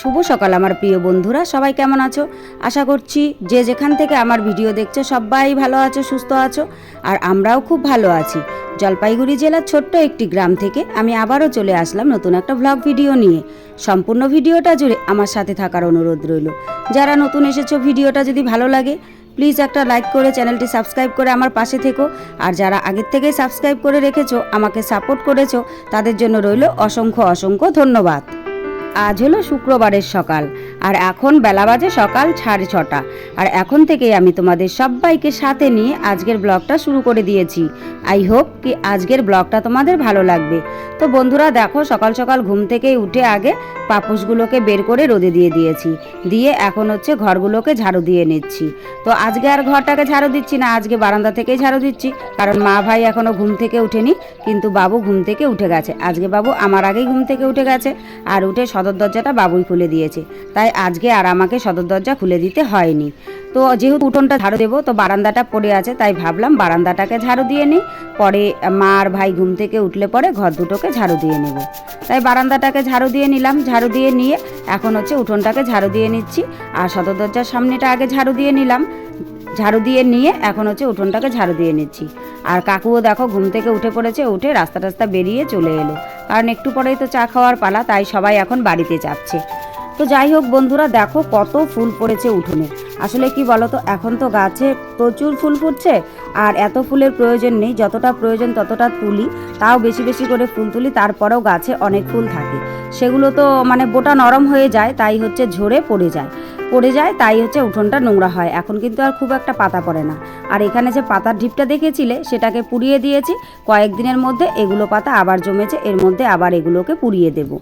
শুভ সকাল, আমার প্রিয় বন্ধুরা। সবাই কেমন আছো? আশা করছি যে যেখান থেকে আমার ভিডিও দেখছ, সবাই ভালো আছো, সুস্থ আছো, আর আমরাও খুব ভালো আছি। জলপাইগুড়ি জেলার ছোট্ট একটি গ্রাম থেকে আমি আবারও চলে আসলাম নতুন একটা ব্লগ ভিডিও নিয়ে। সম্পূর্ণ ভিডিওটা জুড়ে আমার সাথে থাকার অনুরোধ রইল। যারা নতুন এসেছ, ভিডিওটা যদি ভালো লাগে প্লিজ একটা লাইক করে চ্যানেলটি সাবস্ক্রাইব করে আমার পাশে থেকো। আর যারা আগের থেকেই সাবস্ক্রাইব করে রেখেছো, আমাকে সাপোর্ট করেছ, তাদের জন্য রইল অসংখ্য অসংখ্য ধন্যবাদ। আজ হলো শুক্রবারের সকাল, আর এখন বেলা বাজে সকাল সাড়ে ছটা। আর এখন থেকেই আমি তোমাদের সবাইকে সাথে নিয়ে আজকের ব্লগটা শুরু করে দিয়েছি। আই হোপ কি আজকের ব্লগটা তোমাদের ভালো লাগবে। তো বন্ধুরা দেখো, সকাল সকাল ঘুম থেকেই উঠে আগে পাপোশগুলোকে বের করে রোদে দিয়ে দিয়েছি। দিয়ে এখন হচ্ছে ঘরগুলোকে ঝাড়ু দিয়ে নিচ্ছি। তো আজকে আর ঘরটাকে ঝাড়ু দিচ্ছি না, আজকে বারান্দা থেকেই ঝাড়ু দিচ্ছি। কারণ মা ভাই এখনও ঘুম থেকে উঠেনি কিন্তু বাবু ঘুম থেকে উঠে গেছে। আজকে বাবু আমার আগেই ঘুম থেকে উঠে গেছে, আর উঠে সদর দরজাটা বাবুই খুলে দিয়েছে। তাই আজকে আর আমাকে সদর দরজা খুলে দিতে হয়নি। তো যেহেতু উঠোনটা ঝাড়ু দেবো, তো বারান্দাটা পড়ে আছে, তাই ভাবলাম বারান্দাটাকে ঝাড়ু দিয়ে নিই। পরে মা আর ভাই ঘুম থেকে উঠলে পরে ঘর দুটোকে ঝাড়ু দিয়ে নেব। তাই বারান্দাটাকে ঝাড়ু দিয়ে নিলাম, ঝাড়ু দিয়ে নিয়ে এখন হচ্ছে উঠোনটাকে ঝাড়ু দিয়ে নিচ্ছি। আর সদর দরজার সামনেটা আগে ঝাড়ু দিয়ে নিলাম। ঝাড়ু দিয়ে নিয়ে এখন হচ্ছে উঠোনটাকে ঝাড়ু দিয়ে নিচ্ছি। আর কাকুও দেখো ঘুম থেকে উঠে পড়েছে, উঠে রাস্তা টাস্তা বেরিয়ে চলে এলো। কারণ একটু পরেই তো চা খাওয়ার পালা, তাই সবাই এখন বাড়িতে যাচ্ছে। তো যাই হোক বন্ধুরা, দেখো কত ফুল পড়েছে উঠোনে। আসলে কি বলতো, এখন তো গাছে প্রচুর ফুল ফুটছে আর এত ফুলের প্রয়োজন নেই, যতটা প্রয়োজন ততটা তুলি, তাও বেশি বেশি করে ফুল তুলি, তারপরেও গাছে অনেক ফুল থাকে। সেগুলো তো মানে বোটা নরম হয়ে যায়, তাই হচ্ছে ঝরে পড়ে যায়। পড়ে যায়, তাই হচ্ছে উঠোনটা নোংরা হয়। এখন কিন্তু আর খুব একটা পাতা পড়ে না। আর এখানে যে পাতার ঢিপটা দেখেছিলে, সেটাকে পুড়িয়ে দিয়েছি। কয়েকদিনের মধ্যে এগুলো পাতা আবার জমেছে, এর মধ্যে আবার এগুলোকে পুড়িয়ে দেবো।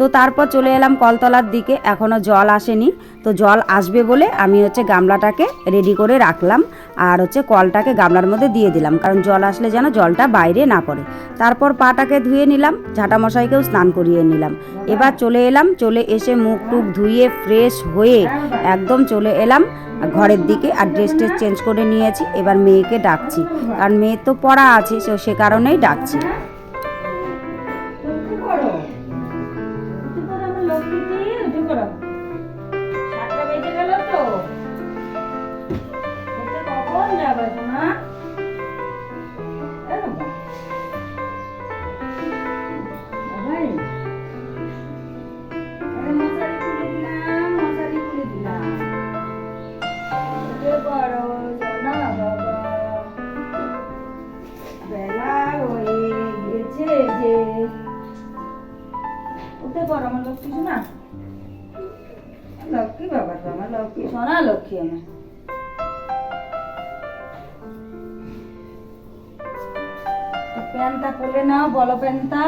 তো তারপর চলে এলাম কলতলার দিকে এখনও জল আসেনি। তো জল আসবে বলে আমি হচ্ছে গামলাটাকে রেডি করে রাখলাম আর হচ্ছে কলটাকে গামলার মধ্যে দিয়ে দিলাম, কারণ জল আসলে যেন জলটা বাইরে না পড়ে। তারপর পাটাকে ধুয়ে নিলাম ঝাঁটা মশাইকেও স্নান করিয়ে নিলাম। এবার চলে এলাম, চলে এসে মুখ টুক ধুয়ে ফ্রেশ হয়ে একদম চলে এলাম ঘরের দিকে আর ড্রেস ট্রেস চেঞ্জ করে নিয়েছি। এবার মেয়েকে ডাকছি, কারণ মেয়ের তো পড়া আছে সে কারণেই ডাকছি। পড় আমার লক্ষ্মী বাবা তো আমার লক্ষ্মী, সোনা লক্ষ্মী আমার। প্যান্টটা পরে নাও, বলো প্যান্টটা।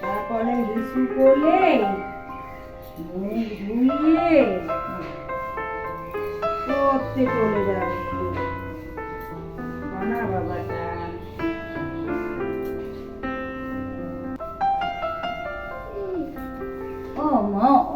তারপরে হিসু করলে চলে যাবে।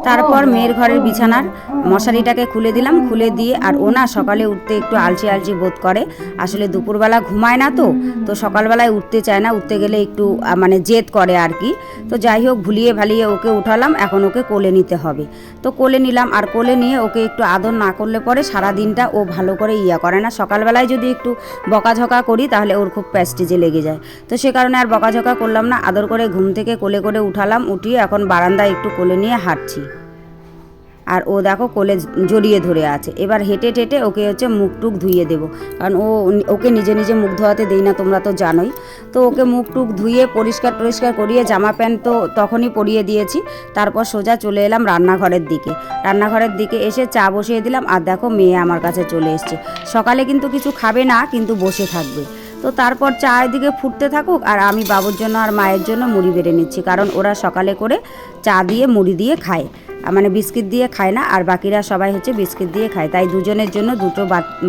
তারপর মেয়ের ঘরের বিছানার মশারিটাকে খুলে দিলাম, খুলে দিয়ে আর ও না সকালে উঠতে একটু আলসি আলসি বোধ করে। আসলে দুপুরবেলা ঘুমায় না তো তো সকালবেলায় উঠতে চায় না, উঠতে গেলে একটু মানে জেদ করে আর কি। তো যাই হোক, ভুলিয়ে ভালিয়ে ওকে উঠালাম, এখন ওকে কোলে নিতে হবে। তো কোলে নিলাম, আর কোলে নিয়ে ওকে একটু আদর না করলে পরে সারা দিনটা ও ভালো করে ইয়া করে না। সকালবেলায় যদি একটু বকাঝকা করি, তাহলে ওর খুব প্যাস্টিজে লেগে যায়। তো সে কারণে আর বকাঝকা করলাম না, আদর করে ঘুম থেকে কোলে করে উঠালাম, উঠিয়ে এখন বারান্দায় একটু কোলে নিয়ে হাঁটছি। আর ও দেখো কোলে জড়িয়ে ধরে আছে। এবার হেঁটে টেটে ওকে হচ্ছে মুখ টুক ধুইয়ে দেবো। কারণ ও ওকে নিজে নিজে মুখ ধোয়াতে দেই না, তোমরা তো জানোই। তো ওকে মুখ টুক ধুয়ে পরিষ্কার টরিষ্কার করিয়ে জামা প্যান্ট তো তখনই পরিয়ে দিয়েছি। তারপর সোজা চলে এলাম রান্নাঘরের দিকে। রান্নাঘরের দিকে এসে চা বসিয়ে দিলাম। আর দেখো মেয়ে আমার কাছে চলে এসছে। সকালে কিন্তু কিছু খাবে না, কিন্তু বসে থাকবে। তো তারপর চা এদিকে ফুটতে থাকুক আর আমি বাবুর জন্য আর মায়ের জন্য মুড়ি বেড়ে নিচ্ছি। কারণ ওরা সকালে করে চা দিয়ে মুড়ি দিয়ে খায়। মানে বিস্কিট দিয়ে খায় না, আর বাকিরা সবাই হচ্ছে বিস্কিট দিয়ে খায়। তাই দুজনের জন্য দুটো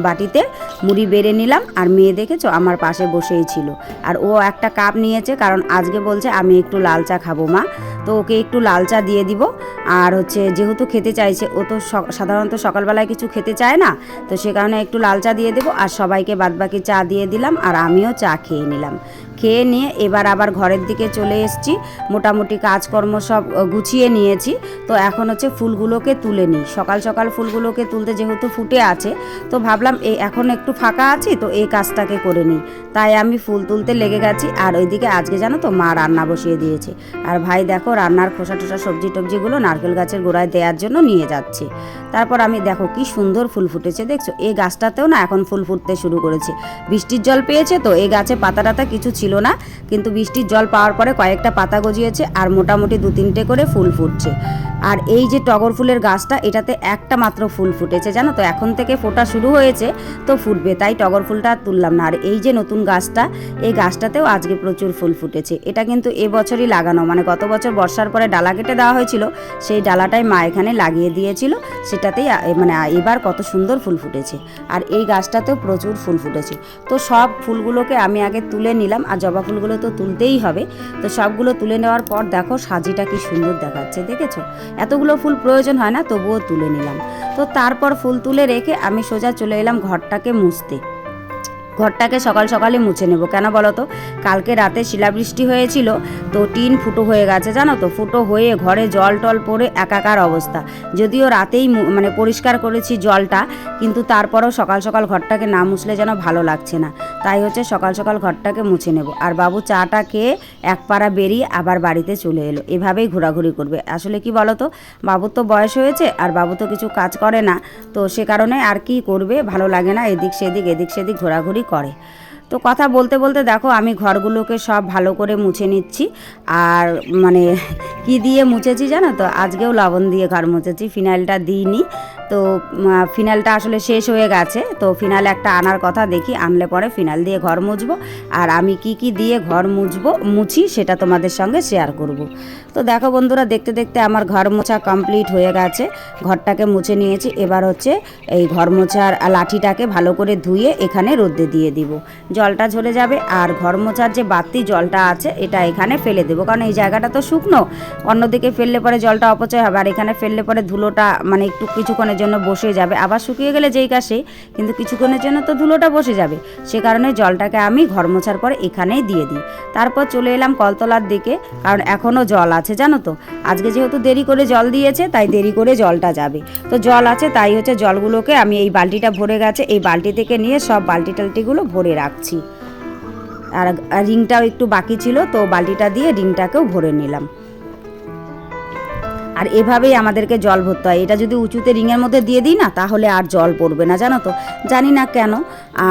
বাটিতে মুড়ি বেড়ে নিলাম, আর মেয়ে দেখেছ আমার পাশে বসেই ছিল। আর ও একটা কাপ নিয়েছে, কারণ আজকে বলছে আমি একটু লাল চা খাব মা। তো ওকে একটু লাল চা দিয়ে দিব, আর হচ্ছে যেহেতু খেতে চাইছে, ও তো সাধারণত সকালবেলায় কিছু খেতে চায় না, তো সে কারণে একটু লাল চা দিয়ে দেবো, আর সবাইকে বাদবাকি চা দিয়ে দিলাম, আর আমিও চা খেয়ে নিলাম। খেয়ে নিয়ে এবার আবার ঘরের দিকে চলে এসেছি, মোটামুটি কাজকর্ম সব গুছিয়ে নিয়েছি। তো এখন হচ্ছে ফুলগুলোকে তুলে নিই। সকাল সকাল ফুলগুলোকে তুলতে যেহেতু ফুটে আছে, তো ভাবলাম এই এখন একটু ফাঁকা আছি, তো এই কাজটাকে করে নিই। তাই আমি ফুল তুলতে লেগে গেছি, আর ওইদিকে আজকে জানো তো মা রান্না বসিয়ে দিয়েছে। আর ভাই দেখো রান্নার খোসা টোসা, সবজি টবজিগুলো নারকেল গাছের গোড়ায় দেওয়ার জন্য নিয়ে যাচ্ছে। তারপর আমি দেখো কি সুন্দর ফুল ফুটেছে, দেখছ? এই গাছটাতেও না এখন ফুল ফুটতে শুরু করেছে। বৃষ্টির জল পেয়েছে তো, এই গাছে পাতা টাতা কিছু ছিল না, কিন্তু বৃষ্টির জল পাওয়ার পরে কয়েকটা পাতা গজিয়েছে, আর মোটামুটি দু তিনটে করে ফুল ফুটছে। আর এই যে টগর ফুলের গাছটা, এটাতে একটা মাত্র ফুল ফুটেছে, জানো তো? এখন থেকে ফোটা শুরু হয়েছে, তো ফুটবে, তাই টগর ফুলটা তুললাম না। আর এই যে নতুন গাছটা, এই গাছটাতেও আজকে প্রচুর ফুল ফুটেছে। এটা কিন্তু এবছরই লাগানো মানে গত বছর বর্ষার পরে ডালা কেটে দেওয়া হয়েছিল, সেই ডালাটাই মা এখানে লাগিয়ে দিয়েছিল, সেটাতেই মানে এবার কত সুন্দর ফুল ফুটেছে। আর এই গাছটাতেও প্রচুর ফুল ফুটেছে। তো সব ফুলগুলোকে আমি আগে তুলে নিলাম, আর জবা ফুলগুলো তো তুলতেই হবে। তো সবগুলো তুলে নেওয়ার পর দেখো, সাজিটা কি সুন্দর দেখাচ্ছে, দেখেছ? এতগুলো ফুল প্রয়োজন হয় না, তবুও তুলে নিলাম। তো তারপর ফুল তুলে রেখে আমি সোজা চলে এলাম ঘরটাকে মুছতে। ঘরটাকে সকাল সকালে মুছে নেব। কেন বলো তো? কালকে রাতে শিলাবৃষ্টি হয়েছিল, তো টিন ফুটো হয়ে গেছে, জানো তো? ফুটো হয়ে ঘরে জল টল পড়ে একাকার অবস্থা। যদিও রাতেই মানে পরিষ্কার করেছি জলটা, কিন্তু তারপরও সকাল সকাল ঘরটাকে না মুছলে যেন ভালো লাগছে না। তাই হচ্ছে সকাল সকাল ঘরটাকে মুছে নেব। আর বাবু চাটা খেয়ে এক পাড়া বেরিয়ে আবার বাড়িতে চলে এলো। এভাবেই ঘোরাঘুরি করবে। আসলে কি বলো তো? বাবুর তো বয়স হয়েছে, আর বাবু তো কিছু কাজ করে না, তো সে কারণে আর কি করবে? ভালো লাগে না, এদিক সেদিক এদিক সেদিক ঘোরাঘুরি করে। তো কথা বলতে বলতে দেখো, আমি ঘরগুলোকে সব ভালো করে মুছে নিচ্ছি। আর মানে কি দিয়ে মুছেছি জানো তো? আজকেও লবণ দিয়ে ঘর মুছেছি, ফিনাইলটা দিইনি। তো ফিনাইলটা আসলে শেষ হয়ে গেছে। তো ফিনাইল একটা আনার কথা দেখি, আনলে পরে ফিনাইল দিয়ে ঘর মুছবো। আর আমি কি কি দিয়ে ঘর মুছবো, মুছি সেটা তোমাদের সঙ্গে শেয়ার করব। তো দেখো বন্ধুরা, দেখতে দেখতে আমার ঘর মোছা কমপ্লিট হয়ে গেছে। ঘরটাকে মুছে নিয়েছি। এবার হচ্ছে এই ঘর মোছার লাঠিটাকে ভালো করে ধুয়ে এখানে রোদ্দে দিয়ে দিব। জলটা ঝরে যাবে আর ঘর মোছার যে বাড়তি জলটা আছে, এটা এখানে ফেলে দেবো। কারণ এই জায়গাটা তো শুকনো। অন্যদিকে ফেললে পরে জলটা অপচয় হবে। আর এখানে ফেললে পরে ধুলোটা মানে একটু কিছুক্ষণের জন্য বসে যাবে। আবার শুকিয়ে গেলে যেই কাশে, কিন্তু কিছুক্ষণের জন্য তো ধুলোটা বসে যাবে। সে কারণে জলটাকে আমি ঘর মোছার পরে এখানেই দিয়ে দিই। তারপর চলে এলাম কলতলার দিকে, কারণ এখনও জল আছে, জানো তো? আজকে যেহেতু দেরি করে জল দিয়েছে, তাই দেরি করে জলটা যাবে। তো জল আছে, তাই হচ্ছে জলগুলোকে আমি এই বালতিটা ভরে গেছে। এই বালতি থেকে নিয়ে সব বালতি টালতিগুলো ভরে রাখছি। আর রিংটাও একটু বাকি ছিল তো বালতিটা দিয়ে রিংটাকেও ভরে নিলাম। আর এভাবেই আমাদেরকে জল ভরতে হয়। এটা যদি উঁচুতে রিংয়ের মধ্যে দিয়ে দিই না, তাহলে আর জল পড়বে না, জানো তো? জানি না কেন।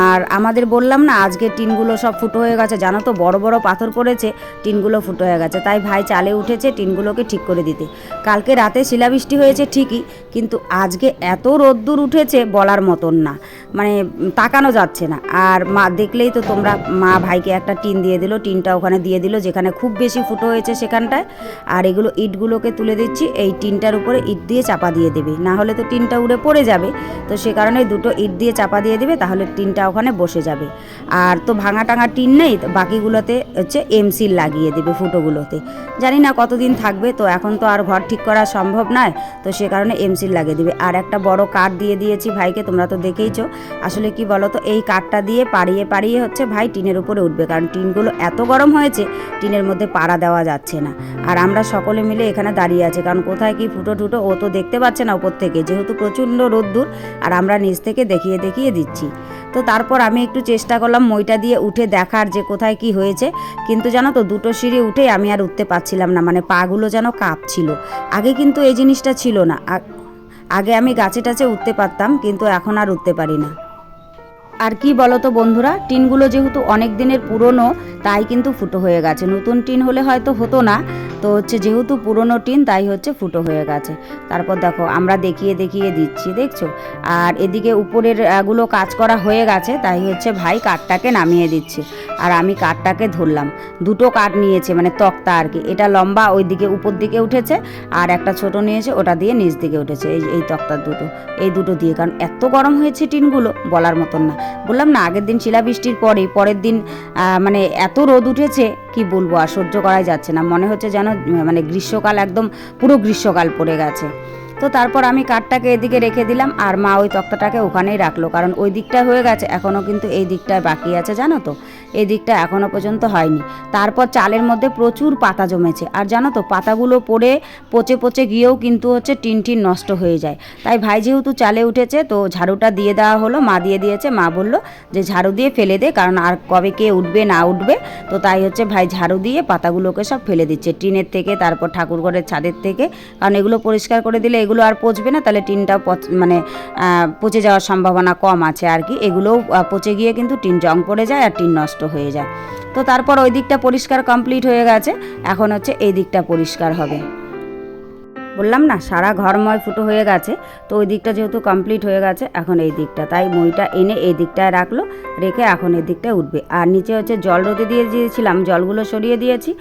আর আমাদের বললাম না, আজকে টিনগুলো সব ফুটো হয়ে গেছে। জানো তো, বড় বড় পাথর পড়েছে, টিনগুলো ফুটো হয়ে গেছে। তাই ভাই চালে উঠেছে টিনগুলোকে ঠিক করে দিতে। কালকে রাতে শিলাবৃষ্টি হয়েছে ঠিকই, কিন্তু আজকে এত রোদ্দুর উঠেছে বলার মতন না। মানে তাকানো যাচ্ছে না। আর মা, দেখলেই তো তোমরা, মা ভাইকে একটা টিন দিয়ে দিল, টিনটা ওখানে দিয়ে দিল, যেখানে খুব বেশি ফুটো হয়েছে সেখানটায়। আর এগুলো, ইটগুলোকে তুলে দিচ্ছি। এই টিনটার উপরে ইট দিয়ে চাপা দিয়ে দেবে। না হলে তো টিনটা উড়ে পড়ে যাবে। তো সে কারণে দুটো ইট দিয়ে চাপা দিয়ে দেবে, তাহলে টিনটা ওখানে বসে যাবে। আর তো ভাঙা টাঙা টিন নেই, তো বাকিগুলোতে হচ্ছে এমসিল লাগিয়ে দেবে ফুটোগুলোতে। জানি না কতদিন থাকবে, তো এখন তো আর ঘর ঠিক করা সম্ভব নয়, তো সে কারণে এমসিল লাগিয়ে দেবে। আর একটা বড় কাঠ দিয়ে দিয়েছি ভাইকে, তোমরা তো দেখেইছো। আসলে কি বলো তো এই কাঠটা দিয়ে পাড়িয়ে পাড়িয়ে হচ্ছে ভাই টিনের উপরে উঠবে। কারণ টিনগুলো এত গরম হয়েছে, টিনের মধ্যে পাড়া দেওয়া যাচ্ছে না। আর আমরা সকলে মিলে এখানে দাঁড়িয়ে আছি, কারণ কোথায় কি ফুটো টুটো, ও তো দেখতে পাচ্ছে না উপর থেকে। যেহেতু প্রচণ্ড রোদ্দুর, আর আমরা নিচ থেকে দেখিয়ে দেখিয়ে দিচ্ছি। তো তারপর আমি একটু চেষ্টা করলাম মইটা দিয়ে উঠে দেখার যে কোথায় কি হয়েছে। কিন্তু জানো তো, দুটো সিঁড়ি উঠে আমি আর উঠতে পারছিলাম না মানে পাগুলো যেন কাঁপছিল। আগে কিন্তু এই জিনিসটা ছিল না। আগে আমি গাছে টাছে উঠতে পারতাম, কিন্তু এখন আর উঠতে পারি না। আর কি বলতো বন্ধুরা, টিনগুলো যেহেতু অনেক দিনের পুরনো, তাই কিন্তু ফুটো হয়ে গেছে। নতুন টিন হলে হয়তো হতো না। তো হচ্ছে যেহেতু পুরনো টিন তাই হচ্ছে ফুটো হয়ে গেছে। তারপর দেখো আমরা দেখিয়ে দেখিয়ে দিচ্ছি দেখছ? আর এদিকে উপরের আহ, গুলো কাজ করা হয়ে গেছে তাই হচ্ছে ভাই কাঠটাকে নামিয়ে দিচ্ছে। আর আমি কাঠটাকে ধরলাম। দুটো কাঠ নিয়েছে মানে তক্তা আর কি। এটা লম্বা ওই দিকে উপর দিকে উঠেছে আর একটা ছোট নিয়েছে ওটা দিয়ে নিচ দিকে উঠেছে। এই এই তক্তার দুটো এই দুটো দিয়ে। কারণ এত গরম হয়েছে টিনগুলো বলার মতন না। বললাম না আগের দিন শিলাবৃষ্টির পরে পরের দিন মানে এত রোদ উঠেছে কি বলব? আর সহ্য করাই যাচ্ছে না। মনে হচ্ছে যেন মানে গ্রীষ্মকাল একদম পুরো গ্রীষ্মকাল পড়ে গেছে। তো তারপর আমি কাঠটাকে এদিকে রেখে দিলাম আর মা ওই তক্তাটাকে ওখানেই রাখল। কারণ ওই দিকটা হয়ে গেছে এখনও কিন্তু এই দিকটায় বাকি আছে, জানো তো? এই দিকটা এখনও পর্যন্ত হয়নি। তারপর চালের মধ্যে প্রচুর পাতা জমেছে। আর জানো তো, পাতাগুলো পড়ে পচে পচে গিয়েও কিন্তু হচ্ছে টিন টিন নষ্ট হয়ে যায়। তাই ভাই যেহেতু চালে উঠেছে, তো ঝাড়ুটা দিয়ে দেওয়া হলো। মা দিয়ে দিয়েছে, মা বলল যে ঝাড়ু দিয়ে ফেলে দে, কারণ আর কবে কে উঠবে না উঠবে। তো তাই হচ্ছে ভাই ঝাড়ু দিয়ে পাতাগুলোকে সব ফেলে দিচ্ছে, টিনের থেকে, তারপর ঠাকুরঘরের ছাদের থেকে। কারণ এগুলো পরিষ্কার করে দিলে এগুলো আর পচবে না, তাহলে টিনটা পচ- মানে পচে যাওয়ার সম্ভাবনা কম আছে আর কি। এগুলোও পচে গিয়ে কিন্তু টিন জং পড়ে যায় আর টিন নষ্ট হয়ে যায়। তো তারপর ওই দিকটা পরিষ্কার কমপ্লিট হয়ে গেছে। এখন হচ্ছে এই দিকটা পরিষ্কার হবে। বললাম না, সারা ঘরময় ফুটো হয়ে গেছে। তো ওই দিকটা যেহেতু কমপ্লিট হয়ে গেছে, এখন এই দিকটা। তাই মইটা এনে এই দিকটায় রাখল, রেখে এখন এই দিকটায় উঠবে। আর নিচে হচ্ছে জল রোদে দিয়ে দিয়েছিলাম, জলগুলো সরিয়ে দিয়েছি।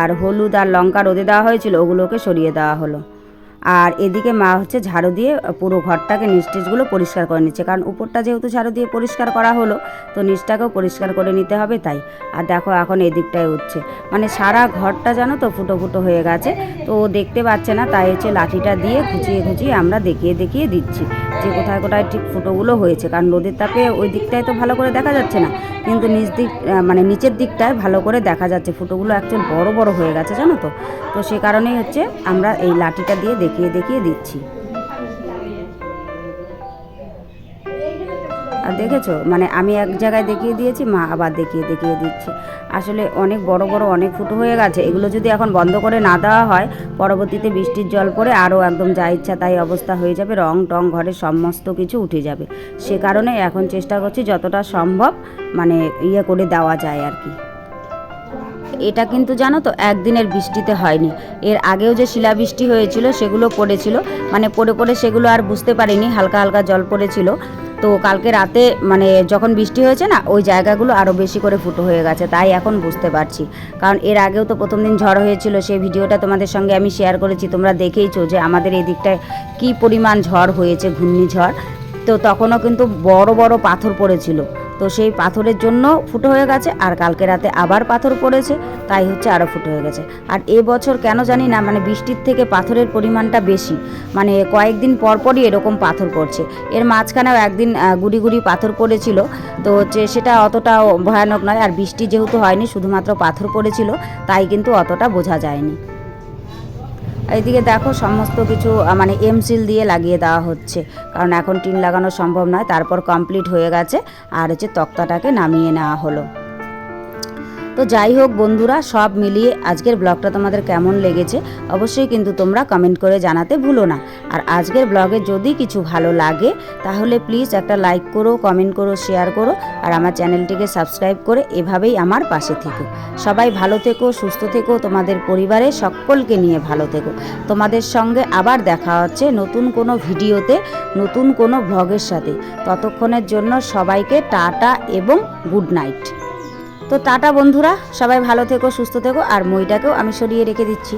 আর হলুদ আর লঙ্কা রোদে দেওয়া হয়েছিল, ওগুলোকে সরিয়ে দেওয়া হলো। আর এদিকে মা হচ্ছে ঝাড়ু দিয়ে পুরো ঘরটাকে নিচটেজগুলো পরিষ্কার করে নিচ্ছে। কারণ উপরটা যেহেতু ঝাড়ু দিয়ে পরিষ্কার করা হলো, তো নিচটাকেও পরিষ্কার করে নিতে হবে তাই। আর দেখো এখন এদিকটায় উঠছে। মানে সারা ঘরটা জানো তো ফুটো ফুটো হয়ে গেছে, তো দেখতে পাচ্ছে না, তাই হচ্ছে লাঠিটা দিয়ে খুঁচিয়ে খুঁচিয়ে আমরা দেখিয়ে দেখিয়ে দিচ্ছি যে কোথায় কোথায় ঠিক ফুটোগুলো হয়েছে। কারণ রোদের তাপে ওই দিকটায় তো ভালো করে দেখা যাচ্ছে না, কিন্তু নিচ দিক মানে নিচের দিকটায় ভালো করে দেখা যাচ্ছে। ফুটোগুলো একচুয়াল বড় বড় হয়ে গেছে জানো তো। তো সে কারণেই হচ্ছে আমরা এই লাঠিটা দিয়ে দেখিয়ে দেখিয়ে দিচ্ছি। আর দেখেছ? মানে আমি এক জায়গায় দেখিয়ে দিয়েছি, মা আবার দেখিয়ে দেখিয়ে দিচ্ছে। আসলে অনেক বড় বড় অনেক ফুটো হয়ে গেছে। এগুলো যদি এখন বন্ধ করে না দেওয়া হয়, পরবর্তীতে বৃষ্টির জল পড়ে আরও একদম যা ইচ্ছা তাই অবস্থা হয়ে যাবে। রং টং ঘরের সমস্ত কিছু উঠে যাবে। সে কারণে এখন চেষ্টা করছি যতটা সম্ভব মানে ইয়ে করে দেওয়া যায় আর কি। এটা কিন্তু জানো তো, একদিনের বৃষ্টিতে হয়নি। এর আগেও যে শিলাবৃষ্টি হয়েছিল, সেগুলো পড়েছিল। মানে পড়ে পড়ে সেগুলো আর বুঝতে পারিনি, হালকা হালকা জল পড়েছিল। তো কালকে রাতে মানে যখন বৃষ্টি হয়েছে না, ওই জায়গাগুলো আরও বেশি করে ফুটো হয়ে গেছে, তাই এখন বুঝতে পারছি। কারণ এর আগেও তো প্রথম দিন ঝড় হয়েছিল, সেই ভিডিওটা তোমাদের সঙ্গে আমি শেয়ার করেছি, তোমরা দেখেইছো যে আমাদের এই দিকটায় কী পরিমাণ ঝড় হয়েছে, ঘূর্ণিঝড়। তো তখনও কিন্তু বড় বড় পাথর পড়েছিল। তো সেই পাথরের জন্য ফুটো হয়ে গেছে, আর কালকে রাতে আবার পাথর পড়েছে, তাই হচ্ছে আরও ফুটো হয়ে গেছে। আর এবছর কেন জানি না মানে বৃষ্টির থেকে পাথরের পরিমাণটা বেশি মানে কয়েকদিন পর পরই এরকম পাথর পড়ছে। এর মাঝখানেও একদিন গুড়ি গুড়ি পাথর পড়েছিল, তো হচ্ছে সেটা অতটা ভয়ানক নয়, আর বৃষ্টি যেহেতু হয়নি, শুধুমাত্র পাথর পড়েছিল, তাই কিন্তু অতটা বোঝা যায়নি। এইদিকে দেখো সমস্ত কিছু মানে এমসিল দিয়ে লাগিয়ে দেওয়া হচ্ছে। কারণ এখন টিন লাগানো সম্ভব নয়, তারপর কমপ্লিট হয়ে গেছে। আর হচ্ছে তক্তাটাকে নামিয়ে নেওয়া হলো। তো যাই হোক বন্ধুরা, সব মিলিয়ে আজকের ব্লগটা তোমাদের কেমন লেগেছে অবশ্যই কিন্তু তোমরা কমেন্ট করে জানাতে ভুলো না। আর আজকের ব্লগে যদি কিছু ভালো লাগে, তাহলে প্লিজ একটা লাইক করো কমেন্ট করো শেয়ার করো, আর আমার চ্যানেলটিকে সাবস্ক্রাইব করে এভাবেই আমার পাশে থেকো। সবাই ভালো থেকো, সুস্থ থেকো, তোমাদের পরিবারে সকলকে নিয়ে ভালো থেকো। তোমাদের সঙ্গে আবার দেখা হচ্ছে নতুন কোনো ভিডিওতে, নতুন কোনো ভ্লগের সাথে। ততক্ষণের জন্য সবাইকে টাটা এবং গুড নাইট তো টাটা বন্ধুরা সবাই ভালো থেকো সুস্থ থেকো আর মইটাকেও আমি সরিয়ে রেখে দিচ্ছি।